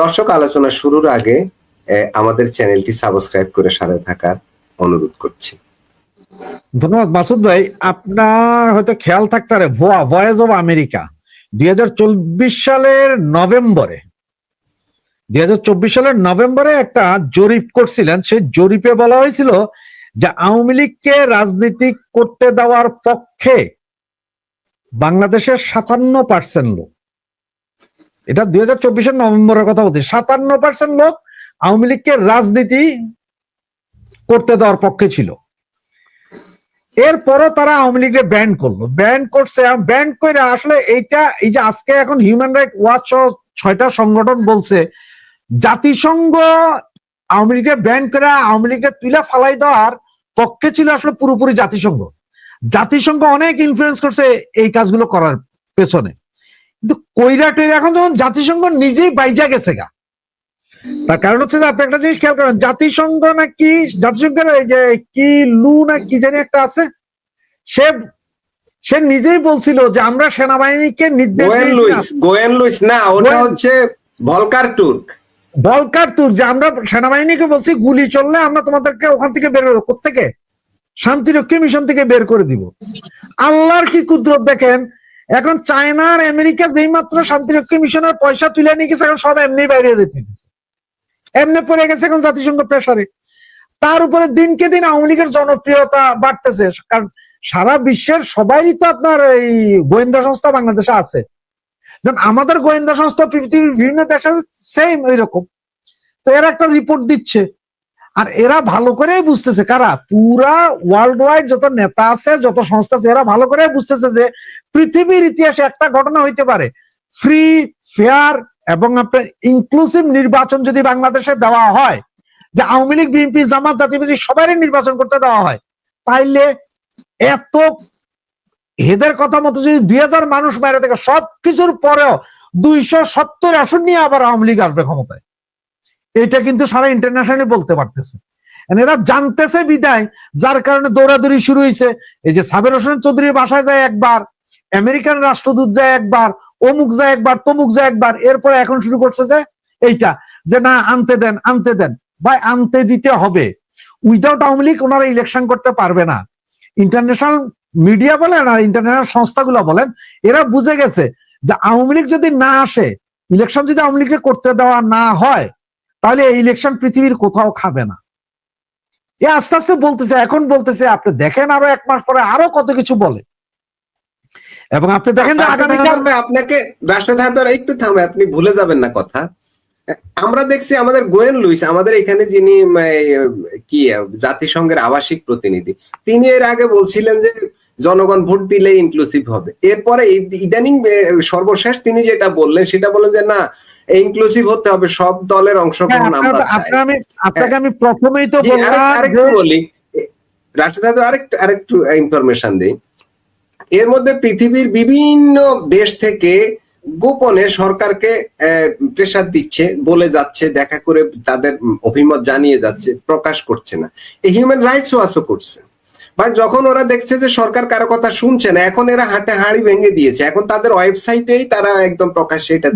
দর্শক, আলোচনা শুরুর আগে আমাদের চ্যানেলটি সাবস্ক্রাইব করে সাথে থাকার অনুরোধ করছি। ধন্যবাদ, মাসুদ ভাই। আপনার হয়তো খেয়াল থাকতে পারে, ভোয়া ভয়েস অব আমেরিকা দুই হাজার চব্বিশ সালের নভেম্বরে, দুই হাজার চব্বিশ সালের নভেম্বরে একটা জরিপ করছিলেন। সেই জরিপে বলা হয়েছিল যে আওয়ামী লীগকে রাজনীতি করতে দেওয়ার পক্ষে বাংলাদেশের সাতান্ন পার্সেন্ট লোক এটা দুই হাজার চব্বিশের নভেম্বরের কথা বলছি। সাতান্ন পার্সেন্ট লোক আওয়ামী লীগকে রাজনীতি করতে দেওয়ার পক্ষে ছিল। এরপরও তারা আওয়ামী লীগকে ব্যান করল। ব্যান করছে ব্যান করে আসলে এইটা, এই যে আজকে এখন হিউম্যান রাইট ওয়াচ সহ ছয়টা সংগঠন বলছে, জাতিসংঘ আওয়ামী লীগকে ব্যান করে আওয়ামী লীগকে তুলে ফালাই দেওয়ার পক্ষে ছিল আসলে পুরোপুরি জাতিসংঘ। জাতিসংঘ অনেক ইনফ্লুয়েন্স করছে এই কাজগুলো করার পেছনে। কইরা টইরা এখন যখন জাতিসংঘ নিজেই বাইজা গেছে গা। তার কারণ হচ্ছে যে আপনি একটা জিনিস খেয়াল করেন জাতিসংঘ নাকি জাতিসংঘের এই যে কি লু না কি জানি একটা আছে সে সে নিজেই বলছিল যে আমরা সেনাবাহিনীকে নির্দেশ গোয়েন লুইস না। ওটা হচ্ছে ভলকার তুর্ক। বলকার তুর যে আমরা সেনাবাহিনীকে বলছি গুলি চললে আমরা তোমাদেরকে ওখান থেকে বের কোথেকে শান্তিরক্ষী মিশন থেকে বের করে দিব। আল্লাহর কি কুদরত দেখেন? এখন চায়নার আমেরিকা যেই মাত্র শান্তিরক্ষী মিশনের পয়সা তুলে নিয়ে গেছে, এখন সব এমনি বাইরে যেতে দিচ্ছে এমনি পড়ে গেছে এখন জাতিসংঘ প্রেসারে তার উপরে দিনকে দিন আওয়ামী লীগের জনপ্রিয়তা বাড়তেছে, কারণ সারা বিশ্বের সবাই তো আপনার এই গোয়েন্দা সংস্থা বাংলাদেশে আছে। আমাদের গোয়েন্দা সংস্থা পৃথিবীর বিভিন্ন দেশে সেম ওই রকম তো এরা একটা রিপোর্ট দিচ্ছে। আর এরা ভালো করে বুঝতেছে, কারা? পুরা ওয়ার্ল্ড ওয়াইড যত নেতা আছে, যত সংস্থা আছে, এরা ভালো করে বুঝতেছে যে পৃথিবীর ইতিহাসে একটা ঘটনা হইতে পারে। ফ্রি ফেয়ার এবং আপনার ইনক্লুসিভ নির্বাচন যদি বাংলাদেশে দেওয়া হয়, যে আওয়ামী লীগ বিএনপি জামাত জাতিবাদী সবারই নির্বাচন করতে দেওয়া হয়, তাইলে এত হেদের কথা মতো যদি দুই হাজার মানুষ বাইরে থেকে, সবকিছুর পরেও দুইশো সত্তর আসন নিয়ে আবার আওয়ামী লীগ আসবে ক্ষমতায়। এটা কিন্তু সারা ইন্টারন্যাশনালি বলতে পারতেছে। এরা জানতেছে বিদায়, যার কারণে দৌড়াদৌড়ি শুরু হয়েছে এই যে সাবের হোসেন চৌধুরীর বাসায় যায় একবার, আমেরিকান রাষ্ট্রদূত যায় একবার, অমুক যায় একবার, তমুক যায় একবার, এরপরে এখন শুরু করছে যে এইটা, যে না, আনতে দেন আনতে দেন ভাই আনতে দিতে হবে। উইদাউট আওয়ামী লীগ ওনারা ইলেকশন করতে পারবে না। ইন্টারন্যাশনাল মিডিয়া বলেন আর ইন্টারন্যাশনাল সংস্থাগুলো বলেন, এরা বুঝে গেছে যে আওয়ামী লীগ যদি না আসে ইলেকশন যদি আওয়ামী লীগকে করতে দেওয়া না হয় তাহলে এই ইলেকশন পৃথিবীর কোথাও খাবে না। এ আস্তে আস্তে বলতেছে এখন বলতেছে আপনি দেখেন আরও এক মাস পরে আরও কত কিছু বলে। এবং আপনি দেখেন যে আগামীকাল আপনাকে একটু থামে আপনি ভুলে যাবেন না কথা। আমরা দেখছি আমাদের গোয়েন লুইস আমাদের এখানে যিনি কি জাতিসংঘের আবাসিক প্রতিনিধি তিনি এর আগে বলছিলেন যে জনগণ ভোট দিলে ইনক্লুসিভ হবে। এরপরে ইদানিং সর্বশেষ তিনি যেটা বললেন সেটা বলেন যে না ইনক্লুসিভ হতে হবে সব দলের হ্যাঁ, অংশগ্রহণ আমরা চাই আপনার আমি আপনাকে আমি প্রথমেই তো বলি। আরেকটু আরেকটু ইনফরমেশন দিই। এর মধ্যে পৃথিবীর বিভিন্ন দেশ থেকে গোপনে সরকারকে প্রেসার দিচ্ছে বলে যাচ্ছে দেখা করে তাদের অভিমত জানিয়ে যাচ্ছে প্রকাশ করছে না। এই হিউম্যান রাইটস ওয়াচও করছে। বাট যখন ওরা দেখছে যে সরকার কারও কথা শুনছে না এখন এরা হাটে হাড়ি ভেঙে দিয়েছে। এখন তাদের ওয়েবসাইটেই তারা একদম প্রকাশ্যে এটা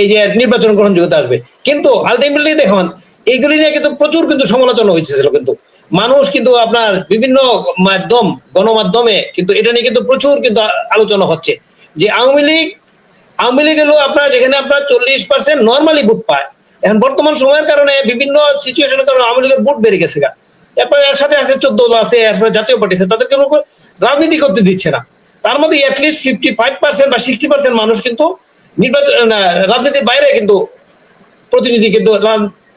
এই যে নির্বাচন গ্রহণযোগ্যতা আসবে কিন্তু আলটিমেটলি দেখুন এইগুলি নিয়ে কিন্তু প্রচুর কিন্তু সমালোচনা হয়েছিল কিন্তু। মানুষ কিন্তু আপনার বিভিন্ন মাধ্যম গণমাধ্যমে কিন্তু এটা নিয়ে কিন্তু প্রচুর কিন্তু আলোচনা হচ্ছে। যে আওয়ামী লীগ আওয়ামী লীগ হলো আপনার যেখানে আপনার চল্লিশ পার্সেন্ট নর্মালি ভোট পায়। এখন বর্তমান সময়ের কারণে বিভিন্ন সিচুয়েশনের কারণে আওয়ামী লীগের ভোট বেড়ে গেছে গা। এরপরে এর সাথে আছে চোদ্দ দল আছে, এরপরে জাতীয় পার্টি আছে, তাদেরকে রাজনীতি করতে দিচ্ছে না। তার মধ্যে at least fifty five percent বা সিক্সটি পার্সেন্ট মানুষ কিন্তু নির্বাচন রাজনীতির বাইরে কিন্তু প্রতিনিধি কিন্তু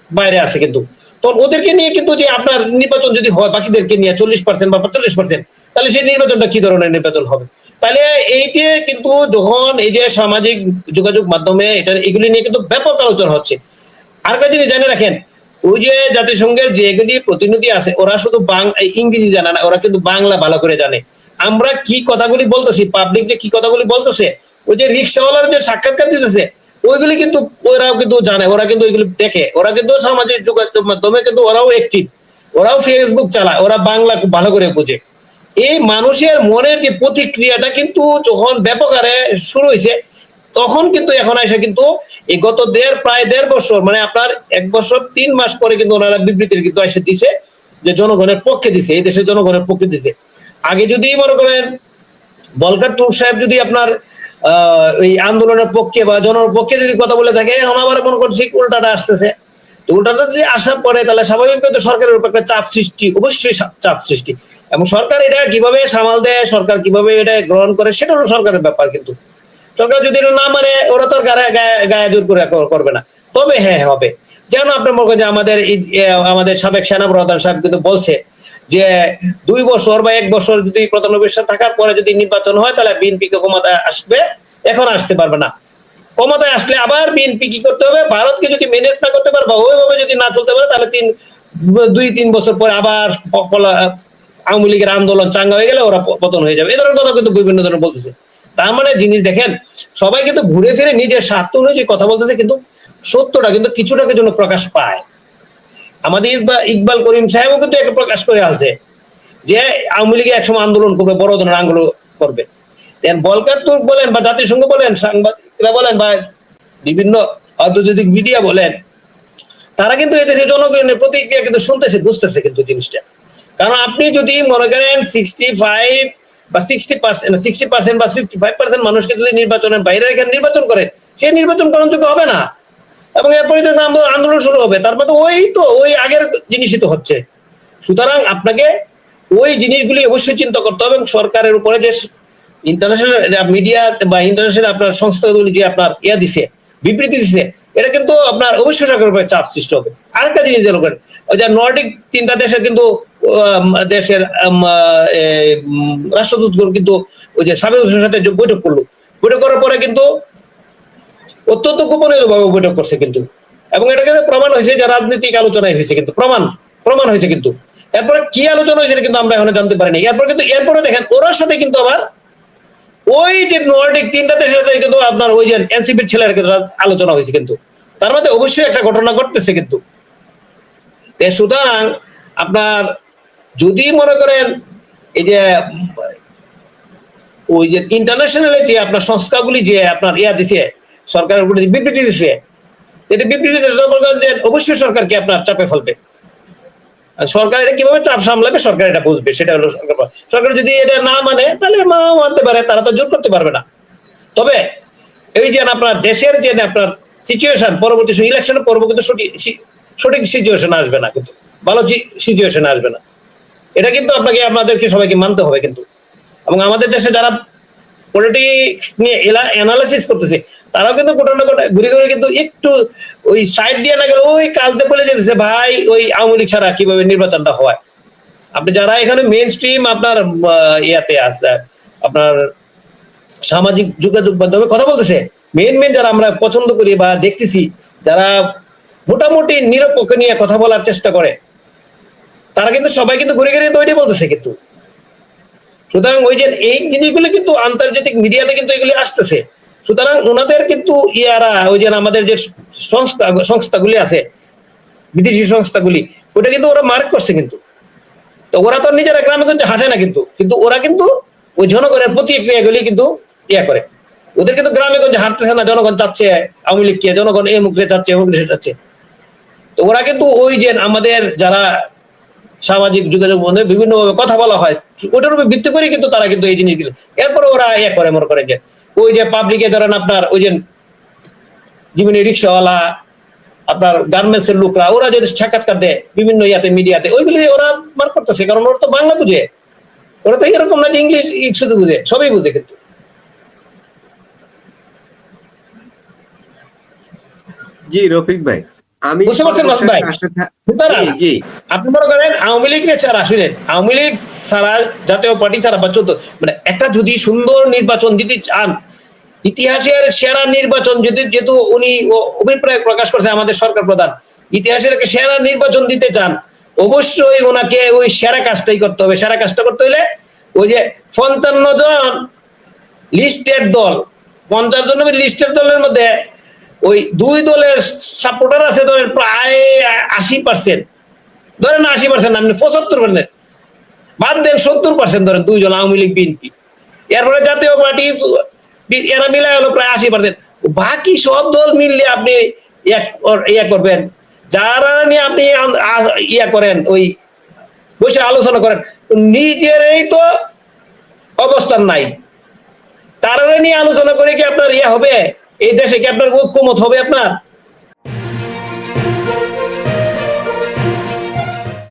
বাইরে আছে কিন্তু। তো ওদেরকে নিয়ে কিন্তু যে আপনার নির্বাচন যদি হয়, বাকিদেরকে নিয়ে চল্লিশ পার্সেন্ট বা পঁয়তাল্লিশ পার্সেন্ট তাহলে সেই নির্বাচনটা কি ধরনের নির্বাচন হবে? তাহলে এইটি কিন্তু যখন এই যে সামাজিক যোগাযোগ মাধ্যমে এটা এগুলি নিয়ে কিন্তু ব্যাপক আলোচনা হচ্ছে। আরেকটা জিনিস জানে রাখেন ওই যে জাতিসংঘের যেগুলি প্রতিনিধি আছে, ওরা শুধু ইংরেজি জানে না, ওরা কিন্তু বাংলা ভালো করে জানে। আমরা কি কথাগুলি বলতেছি পাবলিক যে কি কথাগুলি বলতেছে, ওই যে রিক্সাওয়ালার যে সাক্ষাৎকার দিতেছে, ওইগুলি কিন্তু ওরাও কিন্তু জানে, ওরা কিন্তু ওইগুলি দেখে। ওরা কিন্তু সামাজিক যোগাযোগ মাধ্যমে কিন্তু ওরাও অ্যাক্টিভ ওরাও ফেসবুক চালায়, ওরা বাংলা খুব ভালো করে বোঝে। এই মানুষের মনের যে প্রতিক্রিয়াটা কিন্তু যখন ব্যাপক হারে শুরু হয়েছে তখন কিন্তু এখন এসে কিন্তু এই গত দেড়, প্রায় দেড় বছর মানে আপনার এক বছর তিন মাস পরে কিন্তু ওনারা বিবৃতির কিন্তু এসে দিছে যে জনগণের পক্ষে দিছে, এই দেশের জনগণের পক্ষে দিছে। আগে যদি মনে করেন, বলকার তুর সাহেব যদি আপনার এই আন্দোলনের পক্ষে বা জনের পক্ষে যদি কথা বলে থাকে, এখন আবার মনে করছি উল্টাটা আসতেছে। তো উল্টাটা যদি আসার পরে তাহলে স্বাভাবিক কিন্তু সরকারের উপর একটা চাপ সৃষ্টি, অবশ্যই চাপ সৃষ্টি। এবং সরকার এটা কীভাবে সামাল দেয়, সরকার কীভাবে এটা গ্রহণ করে সেটা হলো সরকারের ব্যাপার কিন্তু। সরকার যদি না মানে ওরা তো গায়ে জোর করে করবে না। তবে হ্যাঁ হবে। যেন আপনার মনে যে আমাদের আমাদের সাবেক সেনাপ্রধান সাহেব কিন্তু বলছে যে, দুই বছর বা এক বছর যদি প্রধান উপদেষ্টা থাকার পরে যদি নির্বাচন হয়, তাহলে বিএনপি কে ক্ষমতায় আসবে, এখন আসতে পারবে না। ক্ষমতায় আসলে আবার বিএনপি কি করতে হবে? ভারতকে যদি ম্যানেজ না করতে পারে বা ওইভাবে যদি না চলতে পারে, তাহলে তিন, দুই, তিন বছর পরে আবার আওয়ামী লীগের আন্দোলন চাঙ্গা হয়ে গেলে ওরা পতন হয়ে যাবে। এ ধরনের কথা কিন্তু বিভিন্ন ধরনের বলতেছে। তার মানে জিনিস দেখেন, সবাই কিন্তু ঘুরে ফিরে নিজের স্বার্থ অনুযায়ী কথা বলতেছে, কিন্তু সত্যটা কিন্তু কিছুটাকে জন্য প্রকাশ পায়। আমাদের ইকবাল করিম সাহেবও কিন্তু একে প্রকাশ করে আছে যে আওয়ামী লীগে একসময় আন্দোলন করবে, বড় ধরনের আন্দোলন করবে। দেন বলকার তুর্ক বলেন বা জাতিসংঘ বলেন, সাংবাদিকরা বলেন বা বিভিন্ন আন্তর্জাতিক মিডিয়া বলেন, তারা কিন্তু এদেশে জনগণের প্রতিক্রিয়া কিন্তু শুনতেছে, বুঝতেছে কিন্তু জিনিসটা। কারণ আপনি যদি মনে করেন সিক্সটি ফাইভ বা সিক্সটি পার্সেন্ট সিক্সটি পার্সেন্ট বা ফিফটি ফাইভ পার্সেন্ট মানুষকে যদি নির্বাচনের বাইরে রেখে নির্বাচন করে, সে নির্বাচন গ্রহণযোগ্য হবে না। এবং এরপরে তো আন্দোলন শুরু হবে, তারপরে তো ওই তো, ওই আগের জিনিসই তো হচ্ছে। সুতরাং আপনাকে ওই জিনিসগুলি অবশ্যই চিন্তা করতে হবে এবং সরকারের উপরে যে ইন্টারন্যাশনাল মিডিয়া বা ইন্টারন্যাশনাল আপনার সংস্থাগুলি যে আপনার ইয়া দিছে, বিবৃতি দিছে, এটা কিন্তু আপনার অবশ্যই সরকারের উপরে চাপ সৃষ্টি হবে। আরেকটা জিনিস যেন করেন ওই যে নর্ডিক তিনটা দেশের কিন্তু দেশের রাষ্ট্রদূতগুলো কিন্তু ওই যে সাবেক সাথে বৈঠক করল। বৈঠক করার পরে কিন্তু অত্যন্ত গোপনীয় ভাবে বৈঠক করছে কিন্তু। এবং এটা কিন্তু প্রমাণ হয়েছে যে রাজনৈতিক আলোচনায় হয়েছে কিন্তু, প্রমাণ প্রমাণ হয়েছে কিন্তু। এরপরে কি আলোচনা হয়েছে কিন্তু আমরা এখনও জানতে পারিনি। এরপর কিন্তু, এরপরে দেখেন, ওরার সাথে কিন্তু আবার ওই যে নর্ডিক তিনটা দেশের সাথে কিন্তু আপনার ওই যে এনসিপির ছেলের কিন্তু আলোচনা হয়েছে কিন্তু। তার মধ্যে অবশ্যই একটা ঘটনা ঘটতেছে কিন্তু। সুতরাং আপনার যদি মনে করেন এই যে, ওই যে ইন্টারন্যাশনাল যে আপনার সংস্থাগুলি যে আপনার ইয়া দিছে, সরকারের উপরে বিবৃতি দিছে, এটা বিবৃতিতে তো করেন যে অবশ্যই সরকারকে আপনার চাপে ফেলবে। সরকার এটা কীভাবে চাপ সামলাবে, সরকার এটা বুঝবে, সেটা হলো সরকার সরকার যদি এটা না মানে তাহলে না মানতে পারে, তারা তো জোর করতে পারবে না। তবে এই যে আপনার দেশের যে আপনার সিচুয়েশন পরবর্তী ইলেকশনের পরবর্তী সঠিক সঠিক সিচুয়েশন আসবে না কিন্তু, ভালো সিচুয়েশন আসবে না। এটা কিন্তু আপনাকে, আপনাদেরকে সবাইকে মানতে হবে কিন্তু। এবং আমাদের দেশে যারা পলিটিক্স নিয়ে অ্যানালাইসিস করতেছে, তারাও কিন্তু কোটা না কোটা ঘুরে ঘুরে কিন্তু একটু ওই সাইড দিয়ে না গেলে ওই কালতে বলে যেতেছে, ভাই, ওই আওয়ামী লীগ ছাড়া কীভাবে নির্বাচনটা হয়? আপনি যারা এখানে মেন স্ট্রিম আপনার ইয়াতে আছে, আপনার সামাজিক যোগাযোগ মাধ্যমে কথা বলতেছে মেন মেন যারা আমরা পছন্দ করি বা দেখতেছি, যারা মোটামুটি নিরপেক্ষ নিয়ে কথা বলার চেষ্টা করে তারা কিন্তু সবাই কিন্তু ঘুরে ঘুরে ওইটাই বলতেছে কিন্তু। সুতরাং ওই যে এই জিনিসগুলো কিন্তু আন্তর্জাতিক মিডিয়াতে কিন্তু এগুলি আসতেছে। সুতরাং ওনাদের কিন্তু ইয়ারা, ওই যে আমাদের যে সংস্থা, সংস্থাগুলি আছে, বিদেশি সংস্থাগুলি, ওটা কিন্তু ওরা মার্ক করছে কিন্তু। তো ওরা তো নিজেরা গ্রামে কিন্তু হাঁটে না কিন্তু। কিন্তু ওরা কিন্তু ওই জনগণের প্রতিক্রিয়াগুলি কিন্তু ইয়া করে। ওদের কিন্তু গ্রামে গঞ্জে হাঁটতেছে না, জনগণ চাচ্ছে আওয়ামী লীগ কে, জনগণ এ মুখে চাচ্ছে অমুক দেশে চাচ্ছে। তো ওরা কিন্তু ওই যে আমাদের যারা সামাজিক যোগাযোগ মধ্যে বিভিন্ন ভাবে কথা বলা হয়। ওটার উপর ভিত্তি করে কিন্তু তারা কিন্তু এই জিনিসগুলো এরপরে ওরা ইয়ে করে, মনে করে যে, ওই যে পাবলিকে ধরেন আপনার ওই যে জীবনী রিক্সাওয়ালা আপনার গার্মেন্টস এর লোকরা, ওরা যদি সাক্ষাৎকার দেয় বিভিন্ন ইয়াতে, মিডিয়াতে, ওইগুলি ওরা মার করতেছে। কারণ ওরা তো বাংলা বুঝে। ওরা তো এরকম না যে ইংলিশ শুধু বুঝে, সবই বুঝে কিন্তু। জি, রফিক ভাই। আমি বুঝতে পারছেন ভাই? সুতরাং আপনি মনে করেন আওয়ামী লীগ ছাড়া শুনেন আওয়ামী লীগ ছাড়া জাতীয় পার্টি ছাড়া বা চোদ্দ মানে একটা যদি সুন্দর নির্বাচন যদি চান ইতিহাসের সেরা নির্বাচন যদি যেহেতু উনি অভিপ্রায় প্রকাশ করছে আমাদের সরকার প্রধান ইতিহাসের একটা সেরা নির্বাচন দিতে চান অবশ্যই ওনাকে ওই সেরা কাজটাই করতে হবে সেরা কাজটা করতে হলে ওই যে পঞ্চান্ন জন লিস্টেড দল পঞ্চাশ জন লিস্টেড দলের মধ্যে ওই দুই দলের সাপোর্টার আছে ধরেন প্রায় আশি পার্সেন্ট ধরেন আশি পার্সেন্ট আপনি পঁচাত্তর পার্সেন্ট বাদ দেন সত্তর পার্সেন্ট ধরেন দুইজন আওয়ামী লীগ, বিএনপি। এরপরে জাতীয় পার্টি, এরা মিলায় হলো প্রায় আশি পার্সেন্ট বাকি সব দল মিললে আপনি ইয়া করবেন। যারা নিয়ে আপনি ইয়া করেন, ওই বসে আলোচনা করেন, নিজেরই তো অবস্থান নাই। তারা নিয়ে আলোচনা করে কি আপনার ইয়া হবে? এই দেশে কি আপনার ঐক্যমত হবে আপনার?